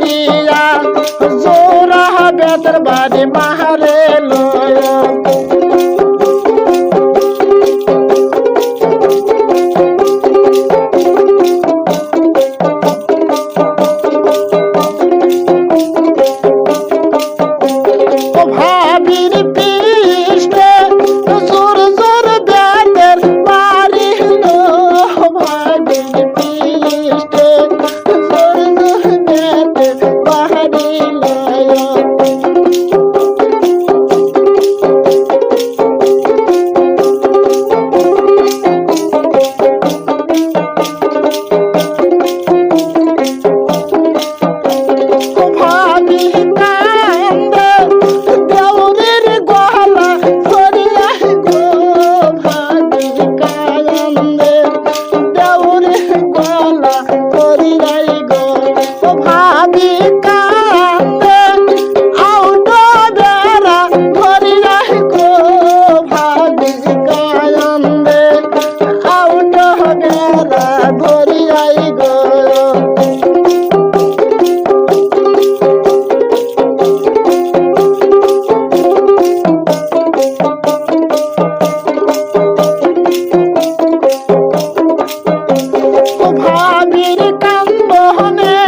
ধরিয়া জোর বেতের বাড়ি মাহারে লয়। ভাবের কাম্বনে